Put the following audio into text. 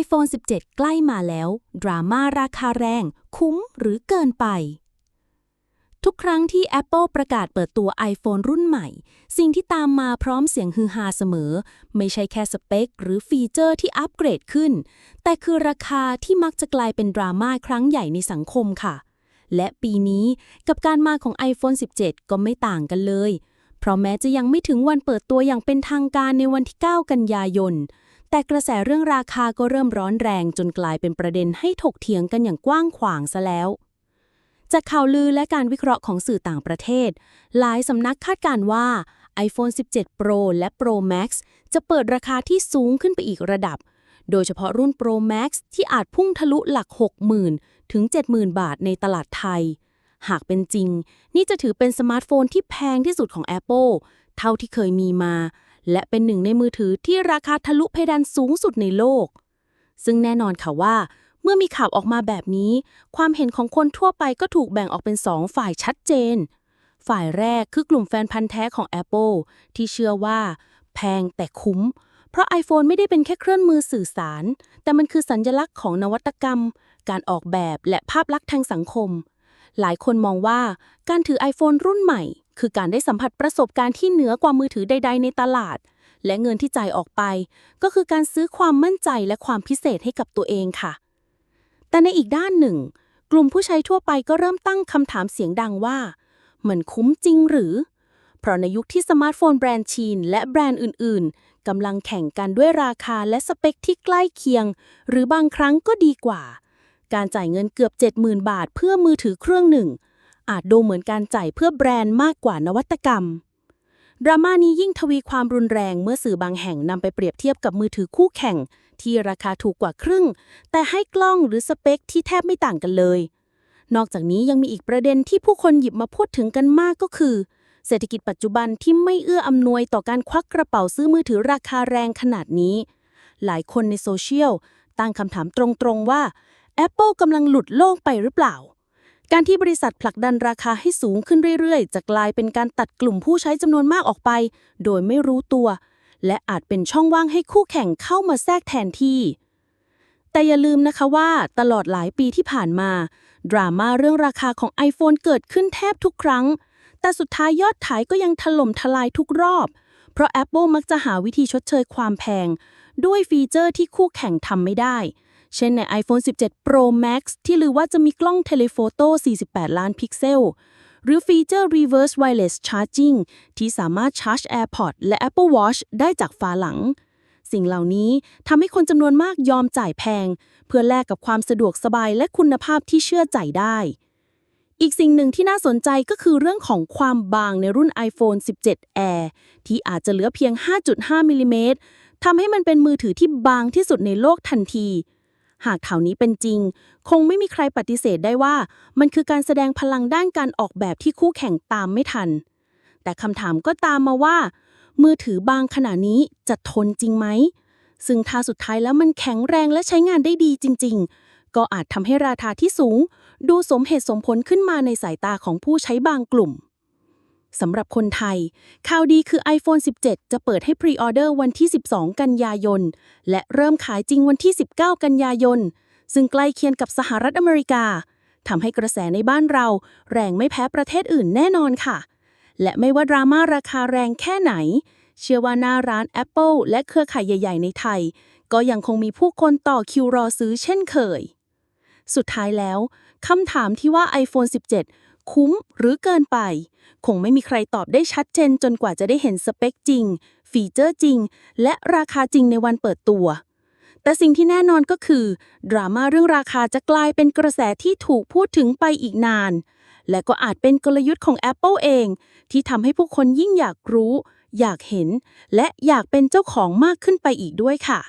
iPhone 17 ใกล้มาแล้ว ดราม่าราคาแรง คุ้มหรือเกินไป ทุกครั้งที่ Apple ประกาศเปิดตัว iPhone รุ่นใหม่ สิ่งที่ตามมาพร้อมเสียงฮือฮาเสมอ ไม่ใช่แค่สเปค หรือฟีเจอร์ที่อัปเกรดขึ้น แต่คือราคาที่มักจะกลายเป็นดราม่าครั้งใหญ่ในสังคมค่ะ และปีนี้กับการมาของ iPhone 17 ก็ไม่ต่างกันเลย เพราะแม้จะยังไม่ถึงวันเปิดตัวอย่างเป็นทางการในวันที่ 9 กันยายน แต่กระแสเรื่องราคาก็เริ่มร้อนแรงจนกลายเป็นประเด็นให้ถกเถียงกันอย่างกว้างขวางซะแล้ว จากข่าวลือและการวิเคราะห์ของสื่อต่างประเทศ หลายสำนักคาดการณ์ว่า iPhone 17 Pro และ Pro Max จะเปิดราคาที่สูงขึ้นไปอีกระดับ โดยเฉพาะรุ่น Pro Max ที่อาจพุ่งทะลุหลัก 60,000 ถึง 70,000 บาทในตลาดไทย หากเป็นจริง นี่จะถือเป็นสมาร์ทโฟนที่แพงที่สุดของ Apple เท่าที่เคยมีมา และเป็นหนึ่งในมือถือที่ราคาทะลุเพดานสูงสุดในโลก ซึ่งแน่นอนค่ะว่า เมื่อมีข่าวออกมาแบบนี้ ความเห็นของคนทั่วไปก็ถูกแบ่งออกเป็นสองฝ่ายชัดเจน ฝ่ายแรกคือกลุ่มแฟนพันธ์แท้ของ Apple ที่เชื่อว่า แพงแต่คุ้ม เพราะ iPhone ไม่ได้เป็นแค่เครื่องมือสื่อสาร แต่มันคือสัญลักษณ์ของนวัตกรรม การออกแบบและภาพลักษณ์ทางสังคม หลายคนมองว่าการถือ iPhone รุ่นใหม่คือการได้สัมผัสประสบการณ์ที่เหนือกว่ามือถือใด ๆ ในตลาด และเงินที่จ่ายออกไป ก็คือการซื้อความมั่นใจและความพิเศษให้กับตัวเองค่ะ แต่ในอีกด้านหนึ่ง กลุ่มผู้ใช้ทั่วไปก็เริ่มตั้งคำถามเสียงดังว่า มันคุ้มจริงหรือ เพราะในยุคที่สมาร์ทโฟนแบรนด์ชีน และแบรนด์อื่น ๆกำลังแข่งกันด้วยราคาและสเปคที่ใกล้เคียง หรือบางครั้งก็ดีกว่า การจ่ายเงินเกือบ 70,000 บาท เพื่อมือถือเครื่องหนึ่ง อาจดูเหมือนการจ่ายเพื่อแบรนด์มากกว่านวัตกรรม ดราม่านี้ยิ่งทวีความรุนแรงเมื่อสื่อบางแห่งนำไปเปรียบเทียบกับมือถือคู่แข่ง ที่ราคาถูกกว่าครึ่ง แต่ให้กล้องหรือสเปคที่แทบไม่ต่างกันเลย นอกจากนี้ยังมีอีกประเด็นที่ผู้คนหยิบมาพูดถึงกันมากก็คือ เศรษฐกิจปัจจุบันที่ไม่เอื้ออำนวยต่อการควักกระเป๋าซื้อมือถือราคาแรงขนาดนี้ หลายคนในโซเชียลตั้งคำถามตรงๆว่า Apple กำลังหลุดโลกไปหรือเปล่า การที่บริษัทผลักดันราคาให้สูงขึ้นเรื่อยๆ จะกลายเป็นการตัดกลุ่มผู้ใช้จำนวนมากออกไป โดยไม่รู้ตัว และอาจเป็นช่องว่างให้คู่แข่งเข้ามาแทรกแทนที่ แต่อย่าลืมนะคะว่าตลอดหลายปีที่ผ่านมา ดราม่าเรื่องราคาของ iPhone เกิดขึ้นแทบทุกครั้ง แต่สุดท้ายยอดขายก็ยังถล่มทลายทุกรอบ เพราะ Apple มักจะหาวิธีชดเชยความแพง ด้วยฟีเจอร์ที่คู่แข่งทำไม่ได้ เช่นใน iPhone 17 Pro Max ที่ลือว่าจะมีกล้องเทเลโฟโต้ 48 ล้านพิกเซล หรือฟีเจอร์ Reverse Wireless Charging ที่สามารถชาร์จ AirPods และ Apple Watch ได้จากฝาหลัง สิ่งเหล่านี้ทำให้คนจำนวนมากยอมจ่ายแพง เพื่อแลกกับความสะดวกสบายและคุณภาพที่เชื่อใจได้ อีกสิ่งหนึ่งที่น่าสนใจก็คือเรื่องของความบางในรุ่น iPhone 17 Air ที่อาจจะเหลือเพียง 5.5มิลลิเมตรทำให้มันเป็นมือถือที่บางที่สุดในโลกทันที หากข่าวนี้เป็นจริง คงไม่มีใครปฏิเสธได้ว่า มันคือการแสดงพลังด้านการออกแบบที่คู่แข่งตามไม่ทัน แต่คำถามก็ตามมาว่า มือถือบางขนาดนี้จะทนจริงไหม ซึ่งถ้าสุดท้ายแล้วมันแข็งแรงและใช้งานได้ดีจริง ๆ ก็อาจทำให้ราคาที่สูง ดูสมเหตุสมผลขึ้นมาในสายตาของผู้ใช้บางกลุ่ม สำหรับคนไทย ข่าวดีคือ iPhone 17 จะเปิดให้พรีออเดอร์วันที่ 12 กันยายน และเริ่มขายจริงวันที่ 19 กันยายน ซึ่งใกล้เคียงกับสหรัฐอเมริกาทำให้กระแสในบ้านเรา แรงไม่แพ้ประเทศอื่นแน่นอนค่ะ และไม่ว่าดราม่าราคาแรงแค่ไหน เชื่อว่าหน้าร้าน Apple และเครือข่ายใหญ่ ๆ ในไทย ก็ยังคงมีผู้คนต่อคิวรอซื้อเช่นเคย สุดท้ายแล้วคำถามที่ว่า iPhone 17 คุ้มหรือเกินไป คงไม่มีใครตอบได้ชัดเจนจนกว่าจะได้เห็นสเปคจริง ฟีเจอร์จริง และราคาจริงในวันเปิดตัว แต่สิ่งที่แน่นอนก็คือดราม่าเรื่องราคาจะกลายเป็นกระแสที่ถูกพูดถึงไปอีกนาน และก็อาจเป็นกลยุทธ์ของ Apple เอง ที่ทำให้ผู้คนยิ่งอยากรู้ อยากเห็น และอยากเป็นเจ้าของมากขึ้นไปอีกด้วยค่ะ